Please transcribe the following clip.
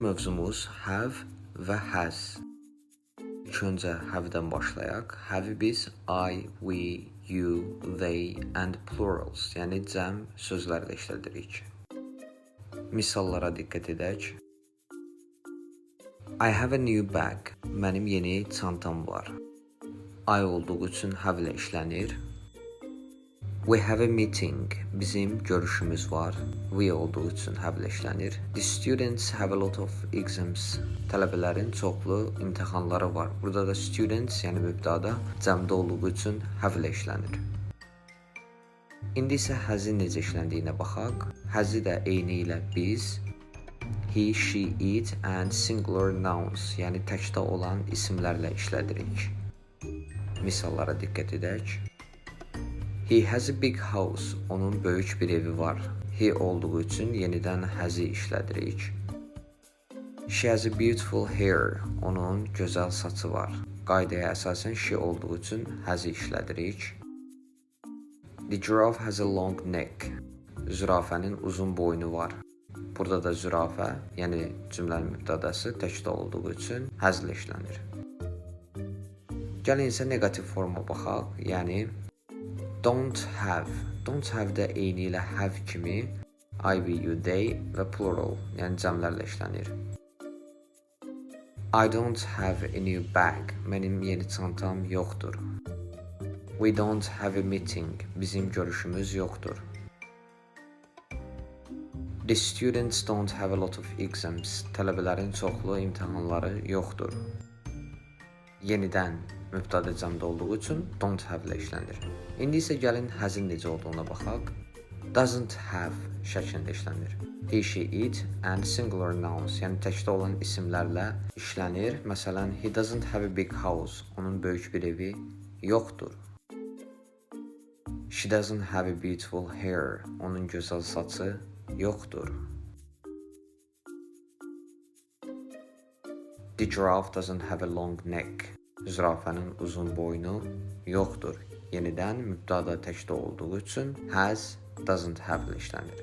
Mövzumuz have və has. İlk öncə have-dən başlayaq. Have biz I, we, you, they and plurals, yəni cəm sözlərlə işlədirik. Misallara diqqət edək. I have a new bag. Mənim yeni çantam var. I olduğu üçün have ilə işlənir. We have a meeting. Bizim görüşümüz var. We olduğu üçün işlənir. The students have a lot of exams. Tələbələrin çoxlu imtahanları var. Burada da students, yəni mübtəda cəmdə olduğu üçün işlənir. İndi isə həzin necə işləndiyinə baxaq. Həzi də eyni ilə biz he, she, it and singular nouns, yəni təkdə olan isimlərlə işlədirik. Misallara diqqət edək. He has a big house. Onun böyük bir evi var. He olduğu üçün yenidən has'i işlədirik. She has a beautiful hair. Onun gözəl saçı var. Qaydaya əsasən she olduğu üçün has'i işlədirik. The giraffe has a long neck. Zürafənin uzun boynu var. Burada da zürafə, yəni cümlənin mübtədası təkdə olduğu üçün həzl işlənir. Gəlin isə neqativ forma baxaq. Yəni don't have. Don't have də eyni ilə have kimi I, we, you, they və plural, yəni cəmlərlə işlənir. I don't have a new bag. Mənim yeni çantam yoxdur. We don't have a meeting. Bizim görüşümüz yoxdur. The students don't have a lot of exams. Tələbələrin çoxlu imtahanları yoxdur. Yenidən mübtədə cəmdə olduğu üçün don't have ilə işlənir. İndi isə gəlin hazın necə olduğuna baxaq. Doesn't have şəklində işlənir. He, she, it and singular nouns, yəni təkdə olan isimlərlə işlənir. Məsələn, he doesn't have a big house. Onun böyük bir evi yoxdur. She doesn't have a beautiful hair. Onun gözəl saçı yoxdur. The giraffe doesn't have a long neck. Zürafənin uzun boynu yoxdur. Yenidən mübtəda təkdə olduğu üçün has doesn't have işlənir.